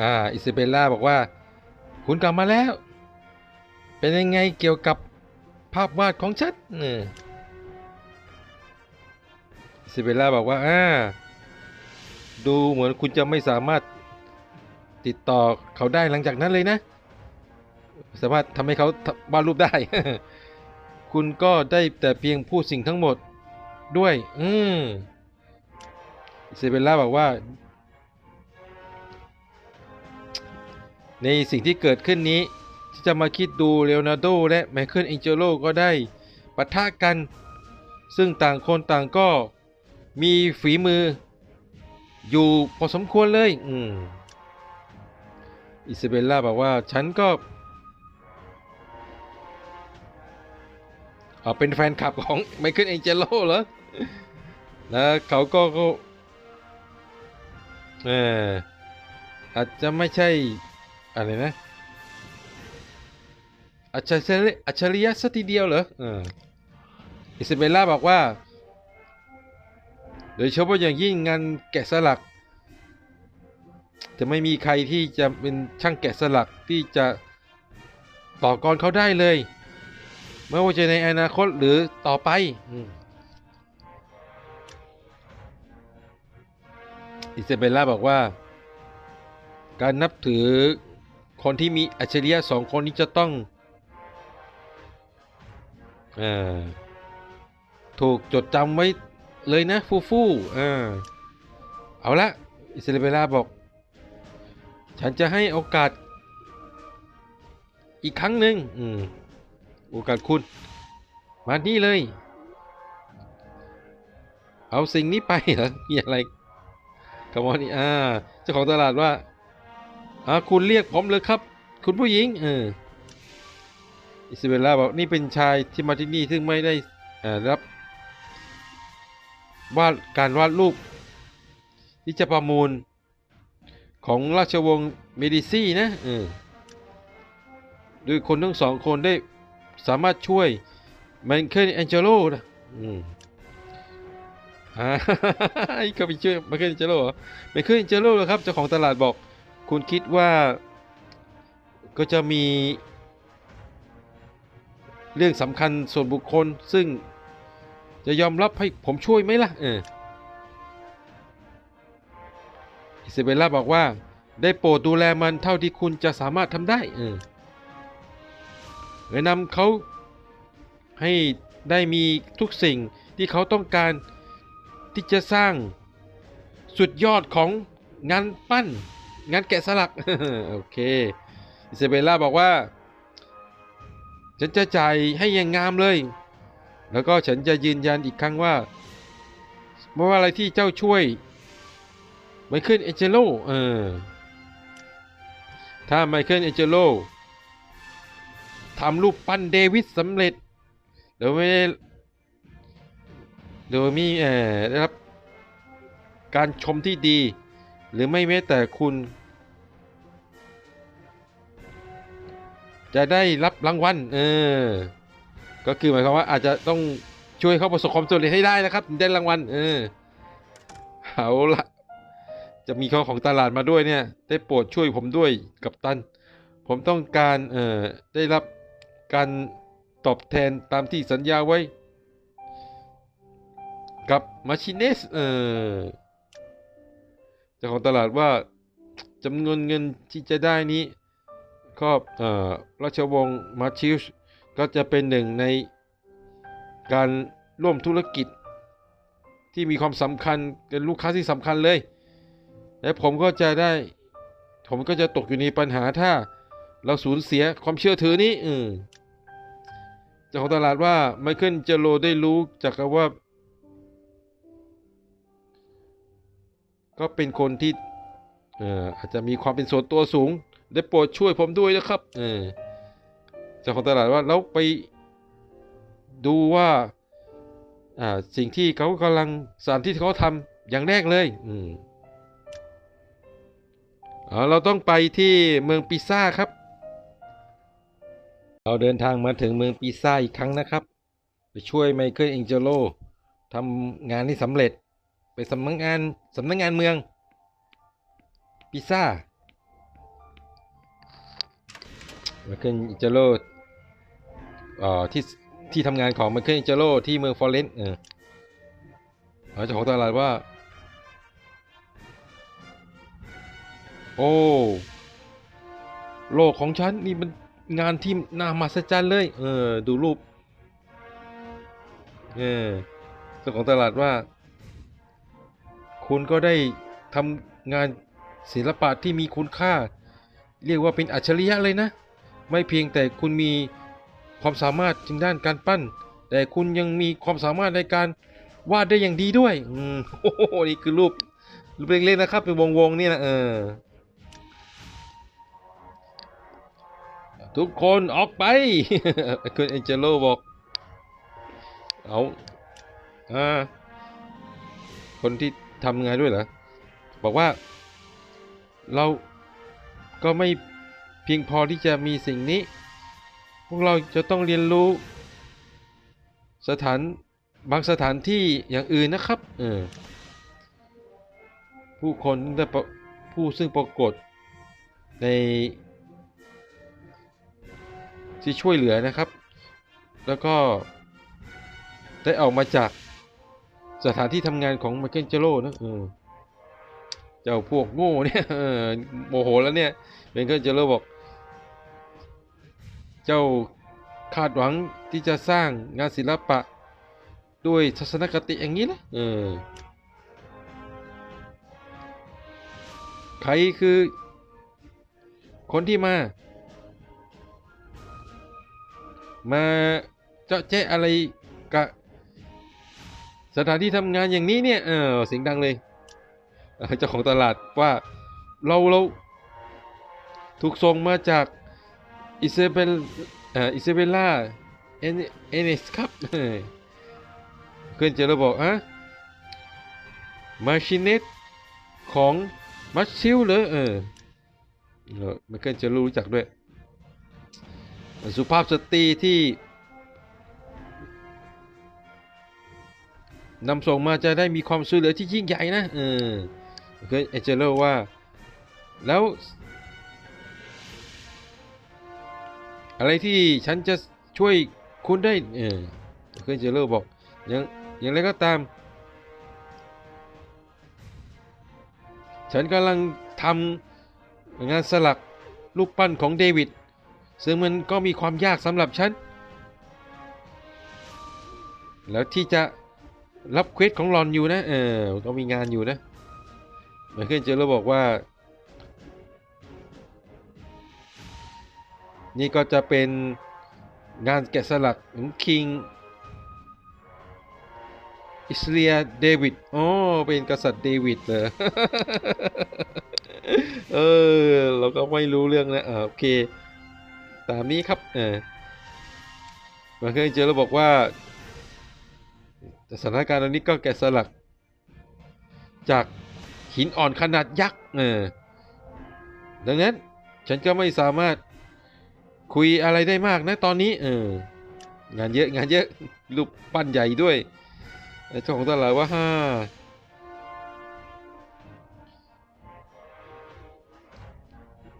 อ่าอิซาเบลล่าบอกว่า คุณกลับมาแล้ว เป็นยังไงเกี่ยวกับภาพวาดของฉันเนี่ยอิซาเบลล่าบอกว่าอ่าดูเหมือนคุณจะไม่สามารถติดต่อเขาได้หลังจากนั้นเลยนะ สามารถทำให้เขาวาดรูปได้ คุณก็ได้แต่เพียงพูดสิ่งทั้งหมดด้วย อืมอิซาเบลล่าบอกว่า ในสิ่งที่เกิดขึ้นนี้ที่จะมาคิดดูเลโอนาร์โดและไมเคิลแองเจโลก็ได้ปะทะกัน ซึ่งต่างคนต่างก็มีฝีมือ อยู่พอสมควรเลยอืมอิซาเบลล่าบอกว่าฉันก็เอาเป็นแฟนคลับของไมเคิลแองเจโลเหรอแล้วเขาก็ก็เอออาจจะไม่ใช่ อะไรนะอัจฉริอัจฉริยะสักทีเดียวเหรอเอออิซาเบลล่าบอกว่าโดยเฉพาะอย่างยิ่งงานแกะสลัก จะไม่มีใครที่จะเป็นช่างแกะสลักที่จะต่อกรเขาได้เลย ไม่ว่าจะในอนาคตหรือต่อไปอืมอิซาเบลล่าบอกว่า การนับถือ คนที่มีอัจฉริยะสองคนนี้จะต้องเออถูกจดจำไว้เลยนะ ฟูฟูเออเอาละอิสราเบล่าบอก ฉันจะให้โอกาส อีกครั้งหนึ่งอืมโอกาสคุณ มานี่เลย เอาสิ่งนี้ไปเหรอมีอะไรคำว่านี่อ่าเจ้าของตลาดว่า อ่าคุณเรียกผมเลยครับ คุณผู้หญิง เออ อิซาเบลล่าบอกนี่เป็นชายที่มาที่นี่ซึ่งไม่ได้อ่ารับวาดการวาดรูปที่จะประมูล ของราชวงศ์เมดิซี่นะเออโดยคนทั้งสองคนได้สามารถช่วยแมนเคิลแองเจโลนะอืมอ่าก็ไปช่วยแมนเคิลแองเจโลเหรอแมนเคิลแองเจโลเหรอครับเจ้าของตลาดบอก คุณคิดว่าก็จะมีเรื่องสำคัญส่วนบุคคล ซึ่งจะยอมรับให้ผมช่วยไหมล่ะ เอออิซาเบลล่าบอกว่า ได้โปรดดูแลมันเท่าที่คุณจะสามารถทำได้ เออแนะนำเขาให้ได้มีทุกสิ่งที่เขาต้องการที่จะสร้างสุดยอดของงานปั้น งานแกะสลัก โอเค อิซาเบลล่าบอกว่า ฉันจะจ่ายให้อย่างงามเลย แล้วก็ฉันจะยืนยันอีกครั้งว่าไม่ว่าอะไรที่เจ้าช่วยไมเคิลเอเจโลเออ ถ้าไมเคิลเอเจโลทำรูปปั้นเดวิดสำเร็จ โดยไม่ได้โดยมีเอ่อได้รับการชมที่ดี หรือไม่แม้แต่คุณ จะได้รับรางวัลเออ ก็คือหมายความว่าอาจจะต้องช่วยเขาประสบความสำเร็จให้ได้นะครับได้รางวัลเออเอาละจะมีเขาของตลาดมาด้วยเนี่ย ได้โปรดช่วยผมด้วยกับตัน ผมต้องการเอ่อได้รับการตอบแทนตามที่สัญญาไว้ กับมาชินเนสเออ จ้าของตลาดว่าจำนวนเงินที่จะได้นี้ก็เอ่อราชวงศ์มาชิลส์ก็จะเป็นหนึ่งในการร่วมธุรกิจที่มีความสำคัญเป็นลูกค้าที่สำคัญเลย และผมก็จะได้ ผมก็จะตกอยู่ในปัญหาถ้าเราสูญเสียความเชื่อถือนี้อืมเจ้าของตลาดว่าไมเคิลเจโรได้รู้จากว่า ก็เป็นคนที่เอ่ออาจจะมีความเป็นส่วนตัวสูง ได้โปรดช่วยผมด้วยนะครับเออเจ้าของตลาดว่าแล้วไปดูว่าอ่าสิ่งที่เขากำลังสานที่เขาทำอย่างแรกเลยอืมเอาเราต้องไปที่เมืองปิซ่าครับ เราเดินทางมาถึงเมืองปิซ่าอีกครั้งนะครับ ไปช่วยไมเคิลเองเจโลทำงานที่สำเร็จ ไปสำนักงานสำนักงานเมืองปิซ่าไมเคิลอิจโร่เอ่อที่ที่ทำงานของไมเคิลอิจโร่ที่เมืองฟลอเรนซ์เออเขาเจ้าของตลาดว่า โอ้โลกของฉันนี่มันงานที่น่ามหัศจรรย์เลย เออ ดูรูป เออเจ้าของตลาดว่า คุณก็ได้ทำงานศิลปะที่มีคุณค่า เรียกว่าเป็นอัจฉริยะเลยนะ ไม่เพียงแต่คุณมีความสามารถทางด้านการปั้น แต่คุณยังมีความสามารถในการวาดได้อย่างดีด้วยอืมโอ้โหนี่คือรูปรูปเล็กๆนะครับ เป็นวงๆนี่นะเออทุกคนออกไปคุณเอเจโลบอก เอาอ่าคนที่ ทำไงด้วยเหรอ บอกว่า เราก็ไม่เพียงพอที่จะมีสิ่งนี้ พวกเราจะต้องเรียนรู้ สถานบางสถานที่อย่างอื่นนะครับ เออ ผู้คนได้ผู้ซึ่งปรากฏในที่ช่วยเหลือนะครับ แล้วก็ได้ออกมาจาก สถานที่ทำงานของไมเคิลเจโร่นะเออเจ้าพวกโง่เนี่ยเออโมโหแล้วเนี่ยไมเคิลเจโร่บอก เจ้าคาดหวังที่จะสร้างงานศิลปะ ด้วยทัศนคติอย่างนี้นะเออใครคือ คนที่มา มาเจาะแจ๊ะอะไรกับ สถานที่ทำงานอย่างนี้เนี่ยเออเสียงดังเลยเจ้าของตลาดว่าเราเราถูกส่งมาจากอิซาเบลอิซาเบลล่าเอเอเนสครับเพื่อนเจอแล้วบอกอะมาชินเนตของมัชชิลเหรอเออเออไมเคิลเจะรู้จักด้วย สุภาพสตรีที่ นำส่งมาจะได้มีความช่วยเหลือที่ยิ่งใหญ่นะเออเคยเอเจโรว่า แล้ว อะไรที่ฉันจะช่วยคุณได้เออเคยเจโรบอกยังอย่างไรก็ตาม ฉันกำลังทำงานสลักรูปปั้นของเดวิดซึ่งมันก็มีความยากสำหรับฉัน แล้วที่จะ รับเควสของหลอนอยู่นะ เออ ก็มีงานอยู่นะไมเคิลเจอร์บอกว่า นี่ก็จะเป็นงานแกะสลักของคิงอิสเลียเดวิดอ๋อเป็นกษัตริย์เดวิดเลยเออ เราก็ไม่รู้เรื่องนะอ่าโอเค ตามนี้ครับ เออมาเคยเจอแล้วบอกว่า สถานการณ์ตอนนี้ก็แกะสลัก จากหินอ่อนขนาดยักษ์เออดังนั้นฉันก็ไม่สามารถคุยอะไรได้มากนะตอนนี้เอองานเยอะงานเยอะรูปปั้นใหญ่ด้วยเจ้าของตลาดว่าฮ่า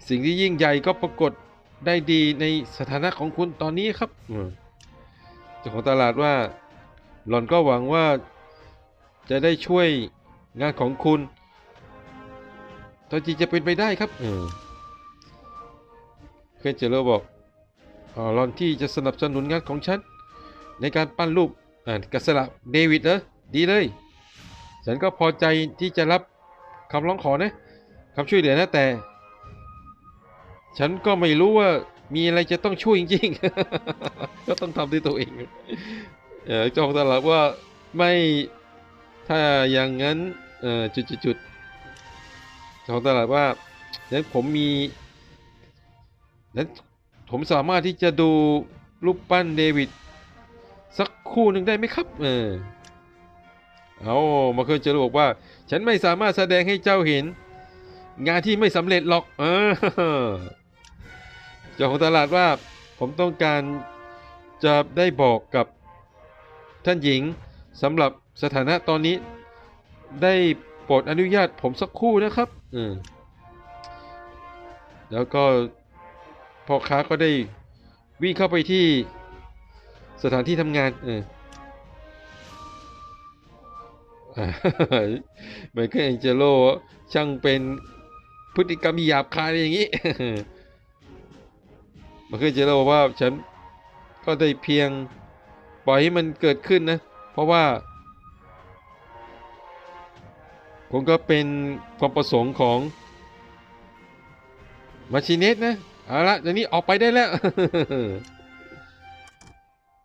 สิ่งที่ยิ่งใหญ่ก็ปรากฏได้ดีในสถานะของคุณตอนนี้ครับเจ้าของตลาดว่า หล่อนก็หวังว่าจะได้ช่วยงานของคุณตอนจริงจะเป็นไปได้ครับเออเคยเจอแล้วบอกอ๋อหล่อนที่จะสนับสนุนงานของฉัน ในการปั้นรูปอ่ากระสลักเดวิดเหรอดีเลย ฉันก็พอใจที่จะรับคำร้องขอนะคำช่วยเหลือนะแต่ ฉันก็ไม่รู้ว่ามีอะไรจะต้องช่วยจริงๆ ก็ต้องทำด้วยตัวเอง เออจาของตลาดว่าไม่ถ้าอย่างนั้นเออจุดจุดจุดเจ้าของตลาดว่านั้นผมมีนั้นผมสามารถที่จะดูรูปปั้นเดวิดสักคู่หนึ่งได้ไหมครับ เออเอามาเคยเจอบอกว่า ฉันไม่สามารถแสดงให้เจ้าเห็น งานที่ไม่สำเร็จหรอก เออเจ้าของตลาดว่าผมต้องการจะได้บอกกับ ท่านหญิงสำหรับสถานะตอนนี้ ได้โปรดอนุญาตผมสักครู่นะครับ อืมแล้วก็พ่อค้าก็ได้วิ่งเข้าไปที่สถานที่ทำงาน เอออ่าไมเคิลแองเจโลช่างเป็นพฤติกรรมหยาบคายอย่างนี้ไมเคิลแองเจโลบอกว่าฉันก็ได้เพียง ปล่อยให้มันเกิดขึ้นนะ เพราะว่า ผมก็เป็นความประสงค์ของมาชิเนสนะ เอาละเดี๋ยวนี้ออกไปได้แล้ว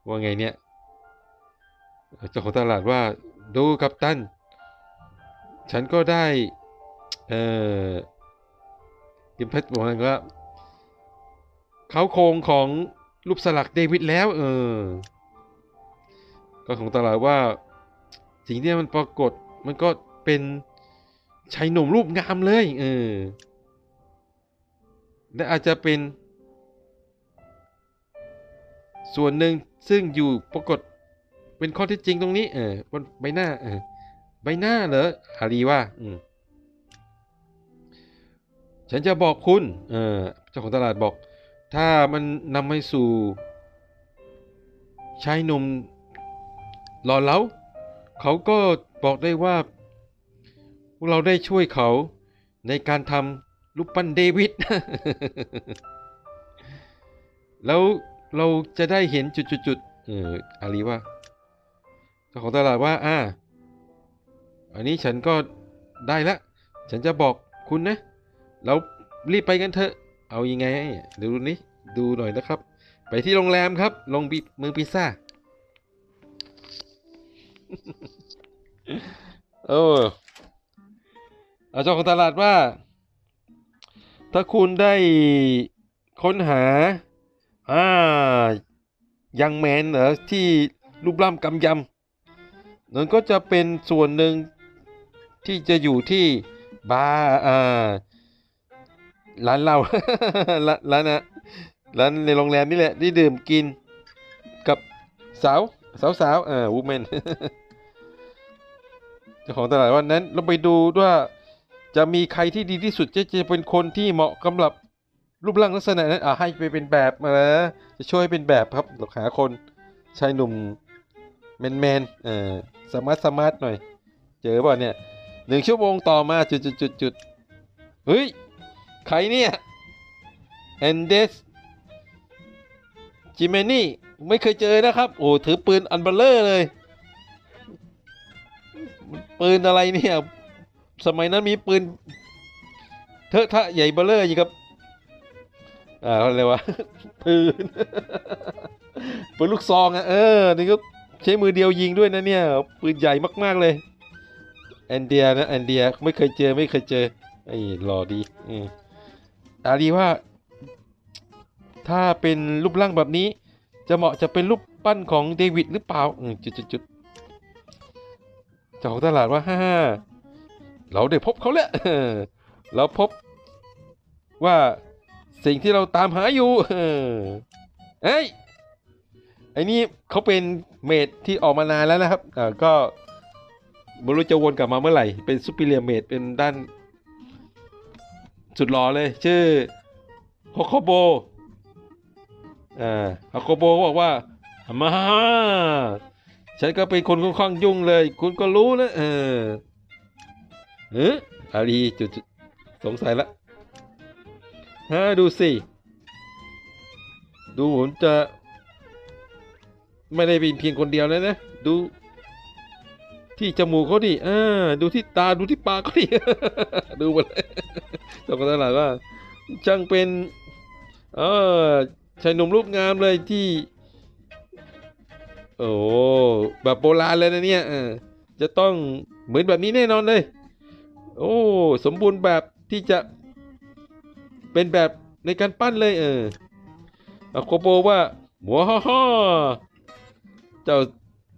ว่าไงเนี่ย เจ้าของตลาดว่าดูกับตัน ฉันก็ได้ เอ่อกิมเพชรบอกว่าเขาโครงของรูปสลักเดวิดแล้ว เออ ก็ของตลาดว่า สิ่งที่มันปรากฏมันก็เป็นชายหนุ่มรูปงามเลยเออและอาจจะเป็น ส่วนหนึ่งซึ่งอยู่ปรากฏเป็นข้อเที่จริงตรงนี้ เออบนใบหน้าเออใบหน้าเหรออารีว่า อืมฉันจะบอกคุณ เออเจ้าของตลาดบอก ถ้ามันนำไปสู่ชายหนุ่ม หล่อเหลาเขาก็บอกได้ว่า พวกเราได้ช่วยเขาในการทำรูปปั้นเดวิด แล้วเราจะได้เห็นจุดๆๆเอออาลีว่าเจ้าของตลาดว่า อ่า อันนี้ฉันก็ได้ละ ฉันจะบอกคุณนะ เรารีบไปกันเถอะ เอายังไง ดูนี้ดูหน่อยนะครับ ไปที่โรงแรมครับโรงบิเมืองพิซซ่า เออเอาจ้าของตลาดว่า ถ้าคุณได้ค้นหา อ่า ยังแมนเหรอที่รูปร่ำกำยำนั่นก็จะเป็นส่วนหนึ่งที่จะอยู่ที่บาร์อ่าร้านเราร้านร้านนะร้านในโรงแรมนี่แหละที่ดื่มกินกับสาว สาวสาวอ่าวูแมน จ้าของตลาดวันนั้นเราไปดูว่าจะมีใครที่ดีที่สุดจะจะเป็นคนที่เหมาะสำหรับรูปร่างลักษณะนั้นอ่าให้ไปเป็นแบบมาแล้วจะช่วยเป็นแบบครับเราหาคนชายหนุ่มแมนแมนๆเอ่อสมาร์ทสมาร์ทหน่อย เจอป่ะเนี่ยหนึ่งชั่วโมงต่อมาจุดจุดจุดจุดเฮ้ย ใครเนี่ยแอนเดสจิเมนี่ไม่เคยเจอนะครับ โอ้ถือปืนอันเบลเลอร์เลย ปืนอะไรเนี่ย สมัยนั้นมีปืน เทอะทะใหญ่เบลเลอร์อยู่ครับ อ่าอะไรวะปืนปืนลูกซองอะเออนี่ก็ใช้มือเดียวยิงด้วยนะเนี่ย ปืนใหญ่มาก ๆ เลยแอนเดียนะแอนเดียไม่เคยเจอไม่เคยเจอไอ้หล่อดีอืมอารีว่า ถ้าเป็นรูปร่างแบบนี้ จะเหมาะจะเป็นรูปปั้นของเดวิดหรือเปล่าอืมจุดจุดจุด เจ้าของตลาดว่าฮ่าฮ่าเราได้พบเขาแล้วเราพบว่าสิ่งที่เราตามหาอยู่เอ้ยไอ้นี่เขาเป็นเมดที่ออกมานานแล้วนะครับอ่าก็ไม่รู้จะวนกลับมาเมื่อไหร่ เป็นซูเปอร์เรียเมดเป็นด้าน สุดหล่อเลย ชื่อโฮโคโบอ่าโฮโคโบบอกว่ามา ฉันก็เป็นคนค่อนข้างยุ่งเลย คุณก็รู้นะ เออเอออารีจุดสงสัยละฮะดูสิ ดูผมจะ ไม่ได้เป็นเพียงคนเดียวแล้วนะ ดู ที่จมูกเขาดิอ่าดูที่ตาดูที่ปากเขาดิ ดูหมดเลยเจ้าของตลาดว่าช่างเป็น เออชายหนุ่มรูปงามเลยที่ โอ้แบบโบราณเลยนะเนี่ยจะต้องเหมือนแบบนี้แน่นอนเลย โอ้สมบูรณ์แบบที่จะเป็นแบบในการปั้นเลยเอออะโคโปว่าหัวฮ่อฮเจ้า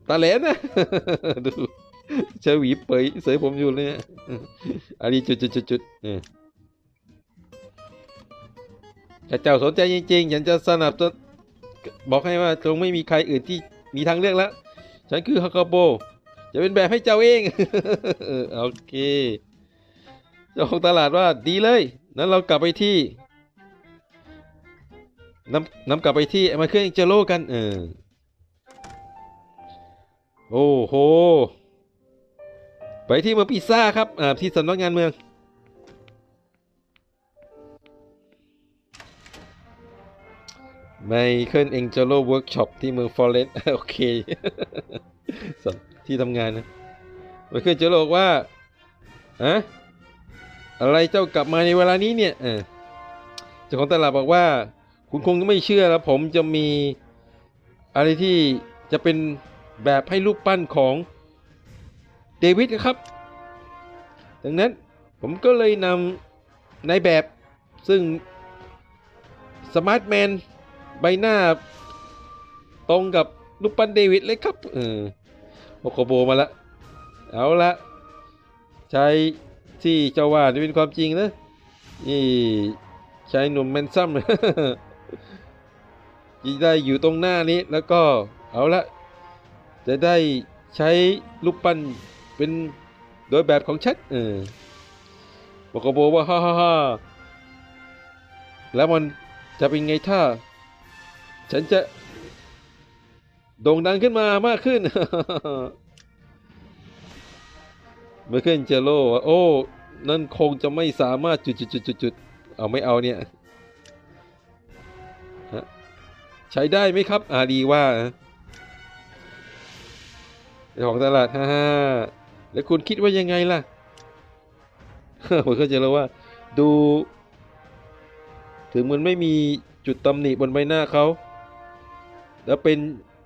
ตาแหลนนะดูเชอหวีเปยเสยผมอยู่เลยอันนี้จุดจุดจุดจุดเออถ้าเจ้าสนใจจริงๆฉันจะสนับสนุนบอกให้ว่าคงไม่มีใครอื่นที่ มีทางเลือกแล้ว ฉันคือฮากาโบ จะเป็นแบบให้เจ้าเอง โอเคเจ้าของตลาดว่าดีเลย นั้นเรากลับไปที่นำนำกลับไปที่มาเครื่องเจโร่กัน เออ โอ้โห ไปที่เมืองพิซซ่าครับ อ่า ที่สำนักงานเมือง ไมเคิลเอ็งเจโร่เวิร์กช็อปที่เมืองฟอเรสต์โอเคสที่ทำงานนะไมเคิลเจโร่บอกว่าอะอะไรเจ้ากลับมาในเวลานี้เนี่ยเจ้าของตลาดบอกว่า คุณคงไม่เชื่อแล้วผมจะมีอะไรที่จะเป็นแบบให้รูปปั้นของเดวิดครับ ดังนั้นผมก็เลยนำในแบบซึ่งสมาร์ทแมน ใบหน้า ตรงกับรูปปั้นเดวิดเลยครับเออโอโคโบมาละ เอาละใช้ที่เจ้าว่านี่เป็นความจริงนะนี่ชายหนุ่มแมนซัมที่ได้อยู่ตรงหน้านี้แล้วก็เอาละจะได้ใช้รูปปั้นเป็นโดยแบบของชัดเออบอกโบว่าฮ่าฮ่าฮ่าแล้วมันจะเป็นไงถ้า ฉันจะโด่งดังขึ้นมามากขึ้น เมื่อขึ้นเจโร่ว่าโอ้ นั่นคงจะไม่สามารถจุดจุดจุดจุดจุดเอาไม่เอาเนี่ย ใช้ได้ไหมครับ อารีว่าของตลาดฮ่าฮ่าแล้วคุณคิดว่ายังไงล่ะผมก็จะรู้ว่า ดู ถึงมันไม่มีจุดตำหนิบนใบหน้าเขา แล้วเป็น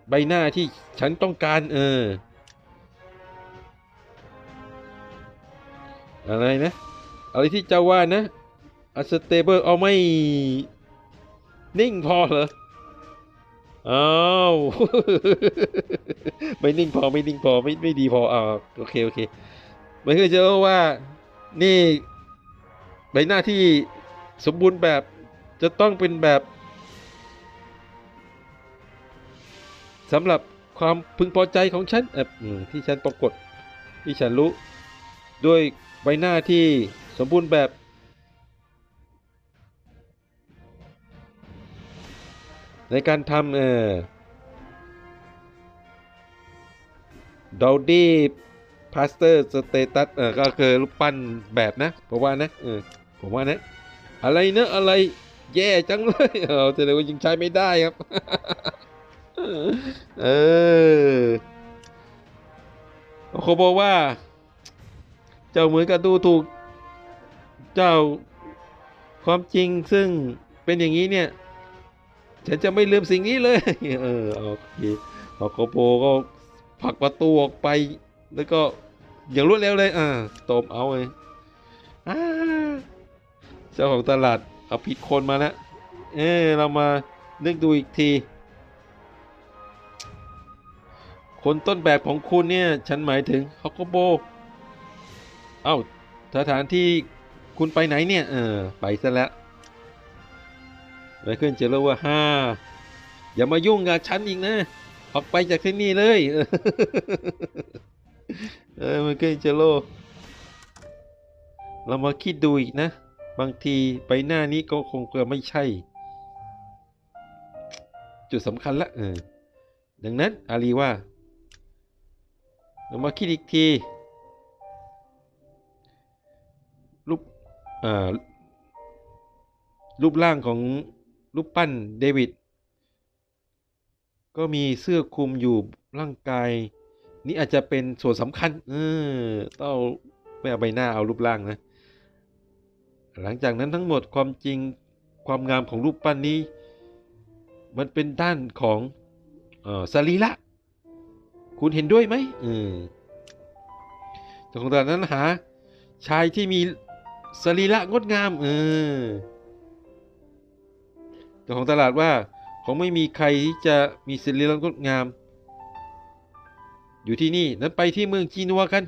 ใบหน้าที่ฉันต้องการ เออ อะไรนะ อะไรที่เจ้าว่านะอัสเตเบิลเอาไม่ นิ่งพอเหรออ้าวไม่นิ่งพอไม่นิ่งพอไม่ไม่ดีพออ่าโอเคโอเคไม่เคยเจอว่านี่ใบหน้าที่สมบูรณ์แบบจะต้องเป็นแบบ สำหรับความพึงพอใจของฉันเออที่ฉันปรากฏที่ฉันรู้ ด้วยใบหน้าที่สมบูรณ์แบบ ในการทำเออดอลดี้พาสเตอร์สเตตัสเออก็คือรูปปั้นแบบนะผมว่านะเออผมว่านะ อะไรเนอะอะไรแย่จังเลยเออแสดงว่ายังใช้ไม่ได้ครับ เออเขาบอกว่า เจ้าเหมือนกับดูถูก เจ้าความจริงซึ่งเป็นอย่างนี้เนี่ย ฉันจะไม่ลืมสิ่งนี้เลย เออโอเคพอโกโปก็ผลักประตูออกไป แล้วก็อย่างรวดเร็วเลย อ่าตบเอาเลยเจ้าของตลาดเอาผิดคนมาแล้ว เออเรามานึกดูอีกที คนต้นแบบของคุณเนี่ย ฉันหมายถึงฮอกโกโบ เอ้า สถานที่คุณไปไหนเนี่ย เออ ไปซะแล้วไมเคิลเจอแล้วว่าห้าอย่ามายุ่งกับฉันอีกนะ ออกไปจากที่นี่เลย เออไมเคิลเจโล เรามาคิดดูอีกนะ บางทีไปหน้านี้ก็คงจะไม่ใช่ จุดสำคัญละเออดังนั้นอาลีว่า เรามาคิดอีกทีรูปรูปร่างของรูปปั้นเดวิดก็มีเสื้อคลุมอยู่ร่างกาย นี่อาจจะเป็นส่วนสำคัญ เออต้องไม่เอาใบหน้าเอารูปร่างนะ หลังจากนั้นทั้งหมดความจริงความงามของรูปปั้นนี้ มันเป็นด้านของออสรีระ คุณเห็นด้วยไหมเออเจ้าของตลาดนั้นหา ชายที่มีสรีระงดงาม เออเจ้าของตลาดว่าคงไม่มีใครที่จะมีสรีระงดงาม อยู่ที่นี่นั้นไปที่เมืองจีนัวกัน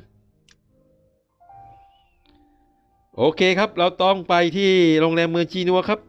โอเคครับ เราต้องไปที่โรงแรมเมืองจีนัวครับ